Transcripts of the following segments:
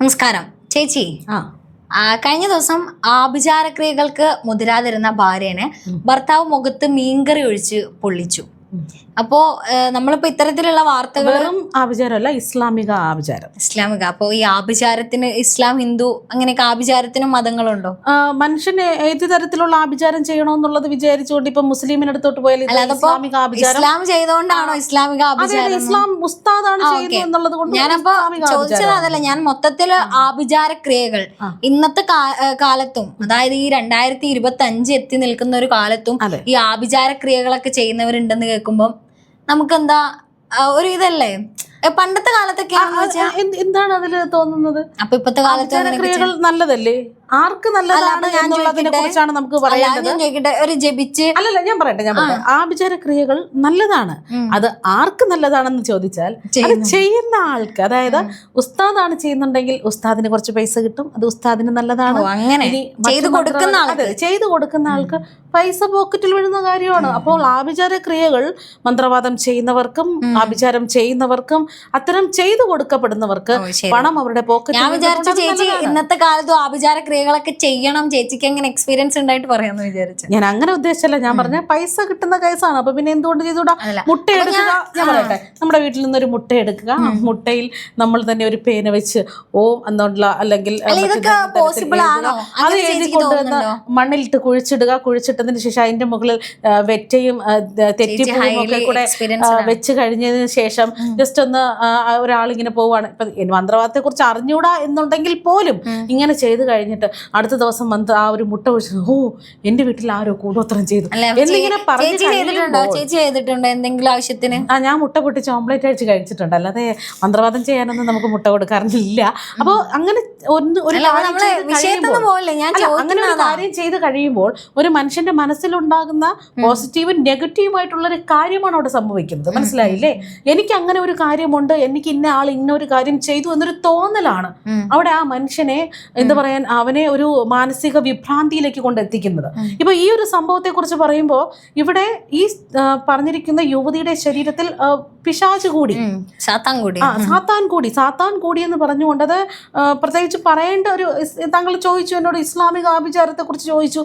നമസ്കാരം. ചേച്ചി ആ. കഴിഞ്ഞ ദിവസം ആഭിചാരക്രിയകൾക്ക് മുതിരാതിരുന്ന ഭാര്യനെ ഭർത്താവ് മുഖത്ത് മീൻകറി ഒഴിച്ച് പൊള്ളിച്ചു. അപ്പോ നമ്മളിപ്പോ ഇത്തരത്തിലുള്ള വാർത്തകൾ വെറും ആഭിചാരമല്ല ഇസ്ലാമിക ആഭിചാരം. ഇസ്ലാമിക. അപ്പോ ഈ ആഭിചാരത്തിന് ഇസ്ലാം ഹിന്ദു അങ്ങനെയൊക്കെ ആഭിചാരത്തിനും മതങ്ങളുണ്ടോ? മനുഷ്യന് ഏത് തരത്തിലുള്ള ആഭിചാരം ചെയ്യണമെന്നുള്ളത് വിചാരിച്ചുകൊണ്ട് ഇപ്പൊ മുസ്ലിമിനടുത്തോട്ട് പോയാൽ ഇസ്ലാമിക ആഭിചാരം. ഇസ്ലാം ചെയ്തുകൊണ്ടാണോ ഇസ്ലാമിക ആഭിചാരം ഇസ്ലാം മുസ്താദാണ് ചെയ്യുന്നത്. എന്നുള്ളത് കൊണ്ട് ഞാനപ്പോ ചോദിച്ചത് അതല്ല ഞാൻ മൊത്തത്തിൽ ആഭിചാര ക്രിയകൾ ഇന്നത്തെ കാലത്തും അതായത് ഈ രണ്ടായിരത്തി ഇരുപത്തി അഞ്ച് എത്തി നിൽക്കുന്ന ഒരു കാലത്തും ഈ ആഭിചാര ക്രിയകളൊക്കെ ചെയ്യുന്നവരുണ്ടെന്ന് കേൾക്കുമ്പം നമുക്കെന്താ ഒരു ഇതല്ലേ? പണ്ടത്തെ കാലത്തൊക്കെ എന്താണ് അതിൽ തോന്നുന്നത്? അപ്പൊ ഇപ്പത്തെ കാലത്ത് ക്രിയകൾ നല്ലതല്ലേ? ആർക്ക് നല്ലതാണ് എന്നുള്ളതിനെ കുറിച്ചാണ് നമുക്ക് ചോദിക്കട്ടെ? ഒരു ജപിച്ച് അല്ലല്ല ഞാൻ പറയട്ടെ ഞാൻ ആ. ആഭിചാര ക്രിയകൾ നല്ലതാണ്. അത് ആർക്ക് നല്ലതാണെന്ന് ചോദിച്ചാൽ അത് ചെയ്യുന്ന ആൾക്ക്. അതായത് ഉസ്താദാണ് ചെയ്യുന്നുണ്ടെങ്കിൽ ഉസ്താദിന് കുറച്ച് പൈസ കിട്ടും അത് ഉസ്താദിന് നല്ലതാണ്. അങ്ങനെ. ചെയ്തു കൊടുക്കുന്ന ആൾക്ക്. ചെയ്തു കൊടുക്കുന്ന ആൾക്ക് പൈസ പോക്കറ്റിൽ വീഴുന്ന കാര്യമാണ്. അപ്പോൾ ആഭിചാര ക്രിയകൾ മന്ത്രവാദം ചെയ്യുന്നവർക്കും ആഭിചാരം ചെയ്യുന്നവർക്കും അത്തരം ചെയ്തു കൊടുക്കപ്പെടുന്നവർക്ക് പണം അവരുടെ പോക്കറ്റിൽ ഞാൻ വിചാരിച്ചു ചേച്ചി ഇന്നത്തെ കാലത്ത് ആഭിചാര ക്രിയകളൊക്കെ ചെയ്യണം ചേച്ചിക്ക് എങ്ങനെ എക്സ്പീരിയൻസ് ഉണ്ടായിട്ട് പറയാന്ന് വിചാരിച്ചു. ഞാൻ അങ്ങനെ ഉദ്ദേശിച്ചല്ല. ഞാൻ പറഞ്ഞ പൈസ കിട്ടുന്ന കേസാണ്. അപ്പൊ പിന്നെ എന്തുകൊണ്ട് ചെയ്തുകൂടാ മുട്ട എടുക്കുക. ഞാൻ പറയട്ടെ. നമ്മുടെ വീട്ടിൽ നിന്ന് ഒരു മുട്ട എടുക്കുക. മുട്ടയിൽ നമ്മൾ തന്നെ ഒരു പേന വെച്ച് ഓം എന്നുള്ള അല്ലെങ്കിൽ? അത് അങ്ങനെ എഴുതി കൊണ്ടുവന്ന് മണ്ണിലിട്ട് കുഴിച്ചിടുക. കുഴിച്ചിട്ടതിന് ശേഷം അതിന്റെ മുകളിൽ വെറ്റയും തെറ്റിപ്പൂവും ഒക്കെ കൂടെ. വെച്ച് കഴിഞ്ഞതിന് ശേഷം ജസ്റ്റ് ഒന്ന് ആ, ഒരാൾ ഒരാളിങ്ങനെ പോവുകയാണ്. ഇപ്പം മന്ത്രവാദത്തെ കുറിച്ച് അറിഞ്ഞൂടാ എന്നുണ്ടെങ്കിൽ പോലും ഇങ്ങനെ ചെയ്ത് കഴിഞ്ഞിട്ട് അടുത്ത ദിവസം മന്ത്ര ആ ഒരു മുട്ട ഒഴിച്ച് ഓ എന്റെ വീട്ടിൽ ആരോ കൂടോത്രം ചെയ്തു. എന്നിങ്ങനെ ചേച്ചി ചെയ്തിട്ടുണ്ടോ? എന്തെങ്കിലും ആവശ്യത്തിന്? ആ ഞാൻ മുട്ട പൊട്ടിച്ച് ഓംപ്ലേറ്റ് അഴിച്ച് കഴിച്ചിട്ടുണ്ട്. അല്ലാതെ മന്ത്രവാദം ചെയ്യാനൊന്നും നമുക്ക് മുട്ട കൊടുക്കാറില്ല. അപ്പോൾ അങ്ങനെ ഒന്ന് ഒരു കാര്യം അങ്ങനെ ഒരു കാര്യം ചെയ്ത് കഴിയുമ്പോൾ ഒരു മനുഷ്യന്റെ മനസ്സിലുണ്ടാകുന്ന പോസിറ്റീവും നെഗറ്റീവുമായിട്ടുള്ള ഒരു കാര്യമാണ് അവിടെ സംഭവിക്കുന്നത്. മനസ്സിലായില്ലേ? എനിക്ക് അങ്ങനെ ഒരു കാര്യമുണ്ട്. എനിക്ക് ഇന്ന ആൾ ഇന്ന ഒരു കാര്യം ചെയ്തു എന്നൊരു തോന്നലാണ്. അവിടെ ആ മനുഷ്യനെ എന്താ പറയാൻ അവനെ ഒരു മാനസിക വിഭ്രാന്തിയിലേക്ക് കൊണ്ടെത്തിക്കുന്നത്. ഇപ്പൊ ഈ ഒരു സംഭവത്തെ കുറിച്ച് പറയുമ്പോൾ ഇവിടെ ഈ പറഞ്ഞിരിക്കുന്ന യുവതിയുടെ ശരീരത്തിൽ പിശാച് കൂടി. സാത്താൻ കൂടി. ആ സാത്താൻ കൂടി. സാത്താൻ കൂടി എന്ന് പറഞ്ഞുകൊണ്ടത് അത് പ്രത്യേകിച്ച് പറയേണ്ട ഒരു താങ്കൾ ചോദിച്ചു എന്നോട് ഇസ്ലാമിക ആഭിചാരത്തെ കുറിച്ച് ചോദിച്ചു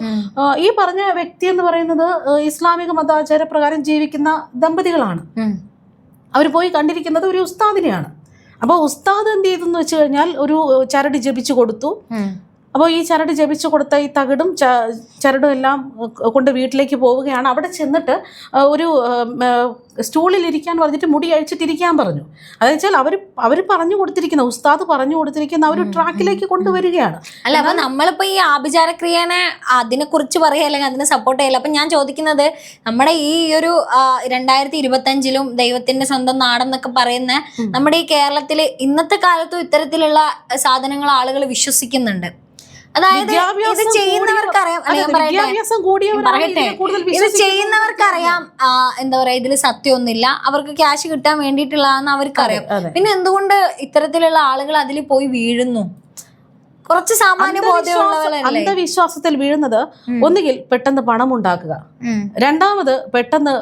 ഈ പറഞ്ഞ വ്യക്തി എന്ന് പറയുന്നത് ഇസ്ലാമിക മതാചാര പ്രകാരം ജീവിക്കുന്ന ദമ്പതികളാണ്. അവർ പോയി കണ്ടിരിക്കുന്നത് ഒരു ഉസ്താദിനെയാണ് അപ്പോൾ ഉസ്താദ് എന്ത് ചെയ്തെന്ന് വെച്ച് കഴിഞ്ഞാൽ ഒരു ചരടി ജപിച്ചു കൊടുത്തു. അപ്പോൾ ഈ ചരട് ജപിച്ചു കൊടുത്ത ഈ തകിടും ചരടും എല്ലാം കൊണ്ട് വീട്ടിലേക്ക് പോവുകയാണ്. അവിടെ ചെന്നിട്ട് ഒരു സ്റ്റൂളിൽ ഇരിക്കാൻ പറഞ്ഞിട്ട് മുടി അഴിച്ചിട്ടിരിക്കാൻ പറഞ്ഞു. അതെന്ന് വെച്ചാൽ അവർ അവർ പറഞ്ഞു കൊടുത്തിരിക്കുന്ന ഉസ്താദ് പറഞ്ഞു കൊടുത്തിരിക്കുന്ന ആ ഒരു ട്രാക്കിലേക്ക് കൊണ്ടുവരികയാണ് അല്ല അപ്പൊ നമ്മളിപ്പോ ഈ ആഭിചാരക്രിയനെ അതിനെ കുറിച്ച് പറയുക അല്ലെങ്കിൽ അതിനെ സപ്പോർട്ട് ചെയ്യല അപ്പൊ ഞാൻ ചോദിക്കുന്നത് നമ്മുടെ ഈ ഒരു രണ്ടായിരത്തി ഇരുപത്തഞ്ചിലും ദൈവത്തിന്റെ സ്വന്തം നാടെന്നൊക്കെ പറയുന്ന നമ്മുടെ ഈ കേരളത്തിൽ ഇന്നത്തെ കാലത്തും ഇത്തരത്തിലുള്ള സാധനങ്ങൾ ആളുകൾ വിശ്വസിക്കുന്നുണ്ട്. അതായത് ഇത് ചെയ്യുന്നവർക്കറിയാം. വിദ്യാഭ്യാസം പറയട്ടെ. ഇത് ചെയ്യുന്നവർക്ക് ചെയ്യുന്നവർക്കറിയാം. എന്താ പറയാ ഇതിൽ സത്യമൊന്നുമില്ല. അവർക്ക് ക്യാഷ് കിട്ടാൻ വേണ്ടിയിട്ടുള്ളതാന്ന് അവർക്കറിയാം. അറിയാം പിന്നെ എന്തുകൊണ്ട് ഇത്തരത്തിലുള്ള ആളുകൾ അതിൽ പോയി വീഴുന്നു? കുറച്ച് സാമാന്യ അന്ധവിശ്വാസത്തിൽ വീഴുന്നത് ഒന്നുകിൽ പെട്ടെന്ന് പണം ഉണ്ടാക്കുക. രണ്ടാമത് പെട്ടെന്ന്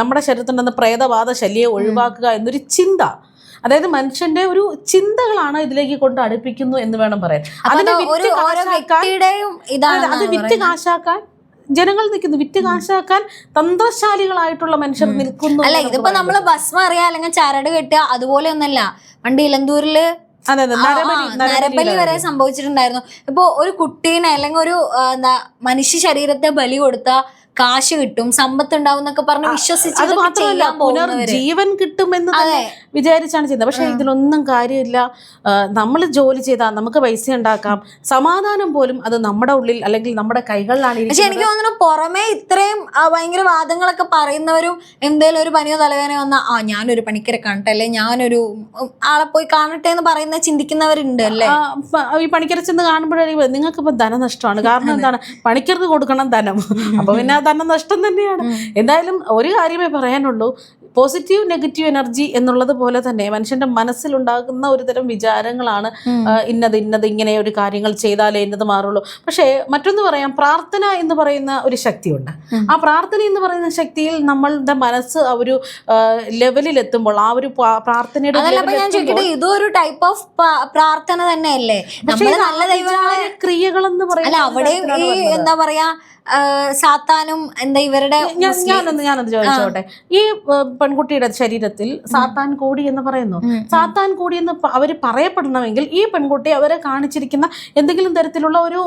നമ്മുടെ ശരീരത്തിൽ നിന്ന് പ്രേതവാദ ശല്യം ഒഴിവാക്കുക എന്നൊരു ചിന്ത. അതായത് മനുഷ്യന്റെ ഒരു ചിന്തകളാണ് ഇതിലേക്ക് കൊണ്ട് അടുപ്പിക്കുന്നു എന്ന് വേണം പറയാൻ. അതിന് അതിനെ അത് വിറ്റ് കാശാക്കാൻ അത് വിറ്റ് കാശാക്കാൻ ജനങ്ങൾ നിൽക്കുന്നു. വിറ്റ് കാശാക്കാൻ തന്ത്രശാലികളായിട്ടുള്ള മനുഷ്യർ നിൽക്കുന്നു അല്ല ഇതിപ്പോ നമ്മൾ ഭസ്മം അറിയാ അല്ലെങ്കിൽ ചരട് കെട്ടുക അതുപോലെ ഒന്നല്ല പണ്ട് ഇലന്തൂരിൽ നരബലി വരെ സംഭവിച്ചിട്ടുണ്ടായിരുന്നു. ഇപ്പൊ ഒരു കുട്ടീനെ അല്ലെങ്കിൽ ഒരു എന്താ മനുഷ്യ ശരീരത്തെ ബലി കൊടുത്ത കാശ് കിട്ടും സമ്പത്ത് ഉണ്ടാവും എന്നൊക്കെ പറഞ്ഞ് വിശ്വസിച്ച് അത് മാത്രമല്ല പുനർജീവൻ കിട്ടുമെന്ന് തന്നെ. വിചാരിച്ചാണ് ചെയ്യുന്നത്. പക്ഷെ ഇതിലൊന്നും കാര്യമില്ല. നമ്മൾ ജോലി ചെയ്താൽ നമുക്ക് പൈസ ഉണ്ടാക്കാം. സമാധാനം പോലും അത് നമ്മുടെ ഉള്ളിൽ അല്ലെങ്കിൽ നമ്മുടെ കൈകളിലാണ് പക്ഷെ എനിക്ക് തോന്നുന്നു പുറമെ ഇത്രയും ഭയങ്കര വാദങ്ങളൊക്കെ പറയുന്നവരും എന്തേലും ഒരു പനിയോ തലവേനയോ വന്നാ ആ ഞാനൊരു പണിക്കരെ കാണട്ടെ അല്ലെ ഞാനൊരു ആളെ പോയി കാണട്ടെ എന്ന് പറയുന്ന ചിന്തിക്കുന്നവരുണ്ട് അല്ലേ? ഈ പണിക്കരെ ചെന്ന് കാണുമ്പോഴായിരിക്കും. നിങ്ങൾക്ക് ഇപ്പൊ ധനനഷ്ടമാണ്. കാരണം എന്താണ്? പണിക്കർക്ക് കൊടുക്കണം ധനം. അപ്പൊ പിന്നെ ആ ധനനഷ്ടം തന്നെയാണ്. എന്തായാലും ഒരു കാര്യമേ പറയാനുള്ളൂ. പോസിറ്റീവ് നെഗറ്റീവ് എനർജി എന്നുള്ളത് പോലെ തന്നെ മനുഷ്യന്റെ മനസ്സിലുണ്ടാകുന്ന ഒരു തരം വിചാരങ്ങളാണ് ഇന്നത് ഇന്നത് ഇങ്ങനെ ഒരു കാര്യങ്ങൾ ചെയ്താലേ ഇന്നത് മാറുള്ളൂ. പക്ഷേ മറ്റൊന്ന് പറയാം പ്രാർത്ഥന എന്ന് പറയുന്ന ഒരു ശക്തിയുണ്ട്. ആ പ്രാർത്ഥന എന്ന് പറയുന്ന ശക്തിയിൽ നമ്മളുടെ മനസ്സ് ആ ഒരു എത്തുമ്പോൾ ആ ഒരു പ്രാർത്ഥനയുടെ ഞാൻ ചോദിക്കട്ടെ ഇതും ടൈപ്പ് ഓഫ് പ്രാർത്ഥന തന്നെയല്ലേ? ക്രിയകളെന്ന് പറയുന്നത് അവിടെയും ഈ എന്താ പറയാ സാത്താനും എന്താ ഇവരുടെ ഞാനൊന്ന് ഞാനത് ചോദിച്ചോട്ടെ. ഈ പെൺകുട്ടിയുടെ ശരീരത്തിൽ സാത്താൻ കൂടി എന്ന് പറയുന്നു. സാത്താൻ കൂടി എന്ന് അവർ പറയപ്പെടണമെങ്കിൽ ഈ പെൺകുട്ടി അവരെ കാണിച്ചിരിക്കുന്ന എന്തെങ്കിലും തരത്തിലുള്ള ഒരു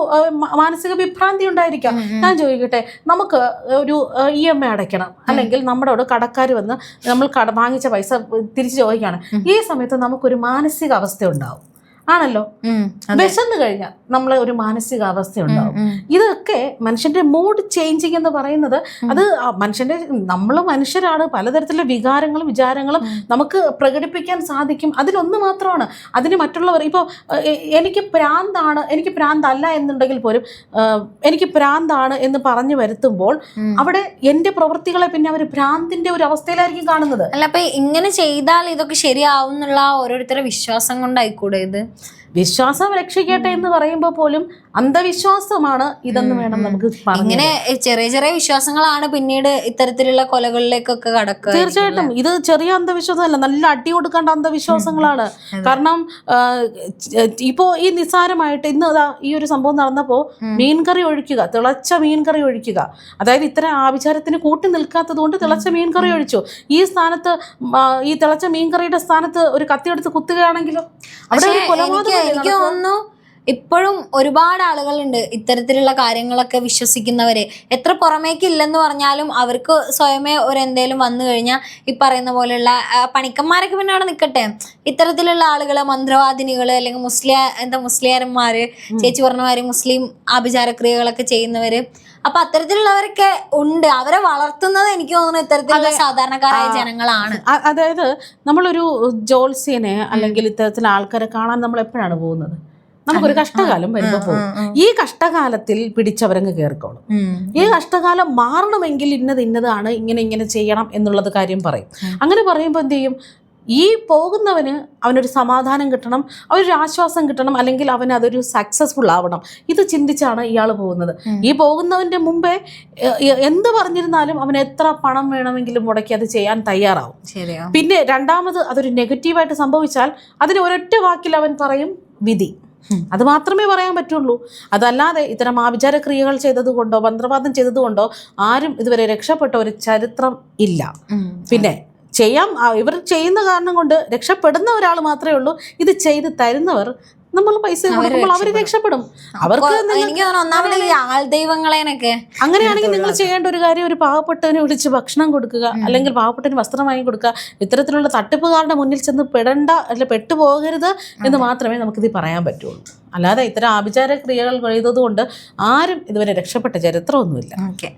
മാനസിക വിഭ്രാന്തി ഉണ്ടായിരിക്കാം. ഞാൻ ചോദിക്കട്ടെ നമുക്ക് ഒരു ഇ എം ഐ അടയ്ക്കണം. അല്ലെങ്കിൽ നമ്മുടെ നമ്മളോട് കടക്കാർ വന്ന് നമ്മൾ കട വാങ്ങിച്ച പൈസ തിരിച്ചു ചോദിക്കുകയാണ്. ഈ സമയത്ത് നമുക്കൊരു മാനസിക അവസ്ഥ ഉണ്ടാവും. ആണല്ലോ? വിശന്ന് കഴിഞ്ഞാൽ നമ്മൾ ഒരു മാനസിക അവസ്ഥ ഉണ്ടാവും ഇതൊക്കെ മനുഷ്യന്റെ മൂഡ് ചേഞ്ചിങ് എന്ന് പറയുന്നത് അത് മനുഷ്യന്റെ നമ്മൾ മനുഷ്യരാണ് പലതരത്തിലുള്ള വികാരങ്ങളും വിചാരങ്ങളും നമുക്ക് പ്രകടിപ്പിക്കാൻ സാധിക്കും. അതിലൊന്ന് മാത്രമാണ്. അതിന് മറ്റുള്ളവർ ഇപ്പോൾ എനിക്ക് പ്രാന്താണ് എനിക്ക് പ്രാന്തല്ല എന്നുണ്ടെങ്കിൽ പോലും എനിക്ക് പ്രാന്താണ് എന്ന് പറഞ്ഞു വരുത്തുമ്പോൾ അവിടെ എന്റെ പ്രവൃത്തികളെ പിന്നെ അവർ പ്രാന്തിന്റെ ഒരു അവസ്ഥയിലായിരിക്കും കാണുന്നത്. അല്ല അപ്പൊ ഇങ്ങനെ ചെയ്താൽ ഇതൊക്കെ ശരിയാവും എന്നുള്ള ഓരോരുത്തരുടെ വിശ്വാസം കൊണ്ടായിക്കൂടെ ഇത്? വിശ്വാസം രക്ഷിക്കട്ടെ എന്ന് പറയുമ്പോൾ പോലും അന്ധവിശ്വാസമാണ് ഇതെന്ന് വേണം നമുക്ക് ഇങ്ങനെ ചെറിയ ചെറിയ വിശ്വാസങ്ങളാണ് പിന്നീട് ഇത്തരത്തിലുള്ള കൊലകളിലേക്കൊക്കെ കടക്കുക തീർച്ചയായിട്ടും. ഇത് ചെറിയ അന്ധവിശ്വാസമല്ല നല്ല അടി കൊടുക്കേണ്ട അന്ധവിശ്വാസങ്ങളാണ്. കാരണം ഇപ്പോ ഈ നിസ്സാരമായിട്ട് ഇന്ന് ഈ ഒരു സംഭവം നടന്നപ്പോ മീൻകറി ഒഴിക്കുക തിളച്ച മീൻകറി ഒഴിക്കുക. അതായത് ഇത്തരം ആഭിചാരത്തിന് കൂട്ടി നിൽക്കാത്തത് കൊണ്ട് തിളച്ച മീൻകറി ഒഴിച്ചു. ഈ സ്ഥാനത്ത് ഈ തിളച്ച മീൻകറിയുടെ സ്ഥാനത്ത് ഒരു കത്തിയെടുത്ത് കുത്തുകയാണെങ്കിലോ? അവിടെ ഒരു എനിക്ക് ഇപ്പോഴും ഒരുപാട് ആളുകളുണ്ട് ഇത്തരത്തിലുള്ള കാര്യങ്ങളൊക്കെ വിശ്വസിക്കുന്നവര്. എത്ര പുറമേക്ക് ഇല്ലെന്ന് പറഞ്ഞാലും അവർക്ക് സ്വയമേ ഒരു എന്തേലും വന്നു കഴിഞ്ഞാൽ ഈ പറയുന്ന പോലെയുള്ള പണിക്കന്മാരൊക്കെ പിന്നെ അവിടെ നിൽക്കട്ടെ ഇത്തരത്തിലുള്ള ആളുകൾ മന്ത്രവാദിനികൾ അല്ലെങ്കിൽ മുസ്ലിം എന്താ മുസ്ലിയാരന്മാര് ചേച്ചി പറഞ്ഞമാര് മുസ്ലിം ആഭിചാരക്രിയകളൊക്കെ ചെയ്യുന്നവര്. അപ്പൊ അത്തരത്തിലുള്ളവരൊക്കെ ഉണ്ട്. അവരെ വളർത്തുന്നത് എനിക്ക് തോന്നുന്നു ഇത്തരത്തിലുള്ള സാധാരണക്കാരായ ജനങ്ങളാണ്. അതായത് നമ്മളൊരു ജോത്സ്യനെ അല്ലെങ്കിൽ ഇത്തരത്തിലുള്ള ആൾക്കാരെ കാണാൻ നമ്മൾ എപ്പോഴാണ് പോകുന്നത്? നമുക്കൊരു കഷ്ടകാലം വരുമ്പോൾ പോകും. ഈ കഷ്ടകാലത്തിൽ പിടിച്ചവരങ്ങ് കയറിക്കോളും ഈ കഷ്ടകാലം മാറണമെങ്കിൽ ഇന്നത് ഇന്നതാണ് ഇങ്ങനെ ഇങ്ങനെ ചെയ്യണം എന്നുള്ളത് കാര്യം പറയും. അങ്ങനെ പറയുമ്പോൾ എന്ത് ചെയ്യും? ഈ പോകുന്നവന് അവനൊരു സമാധാനം കിട്ടണം അവനൊരു ആശ്വാസം കിട്ടണം അല്ലെങ്കിൽ അവൻ അതൊരു സക്സസ്ഫുൾ ആവണം. ഇത് ചിന്തിച്ചാണ് ഇയാൾ പോകുന്നത്. ഈ പോകുന്നവന്റെ മുമ്പേ എന്ത് പറഞ്ഞിരുന്നാലും അവൻ എത്ര പണം വേണമെങ്കിലും മുടക്കി അത് ചെയ്യാൻ തയ്യാറാവും. പിന്നെ രണ്ടാമത് അതൊരു നെഗറ്റീവായിട്ട് സംഭവിച്ചാൽ അതിന് ഒരൊറ്റ വാക്കിൽ അവൻ പറയും വിധി. അത് മാത്രമേ പറയാൻ പറ്റുള്ളൂ. അതല്ലാതെ ഇത്തരം ആവിചാരക്രിയകൾ ചെയ്തതുകൊണ്ടോ മന്ത്രവാദം ചെയ്തതുകൊണ്ടോ ആരും ഇതുവരെ രക്ഷപ്പെട്ട ഒരു ചരിത്രം ഇല്ല. പിന്നെ ചെയ്യാം ഇവർ ചെയ്യുന്ന കാരണം കൊണ്ട് രക്ഷപ്പെടുന്ന ഒരാൾ മാത്രമേ ഉള്ളൂ. ഇത് ചെയ്ത് തരുന്നവർ നമ്മൾ പൈസ കൊടുക്കുമ്പോൾ അവർ രക്ഷപ്പെടും. അവർക്ക് എനിക്ക് ഒന്നാമത് ഈ അങ്ങനെയാണെങ്കിൽ നിങ്ങൾ ചെയ്യേണ്ട ഒരു കാര്യം ഒരു പാവപ്പെട്ടവനെ വിളിച്ച് ഭക്ഷണം കൊടുക്കുക അല്ലെങ്കിൽ പാവപ്പെട്ടവന് വസ്ത്രം വാങ്ങി കൊടുക്കുക. ഇത്തരത്തിലുള്ള തട്ടിപ്പുകാരുടെ മുന്നിൽ ചെന്ന് പെടണ്ട അല്ല പെട്ടുപോകരുത് എന്ന് മാത്രമേ നമുക്കിത് പറയാൻ പറ്റുള്ളൂ. അല്ലാതെ ഇത്തരം ആഭിചാര ക്രിയകൾ ചെയ്തതുകൊണ്ട് ആരും ഇതുവരെ രക്ഷപ്പെട്ട ചരിത്രമൊന്നുമില്ല. ഓക്കെ.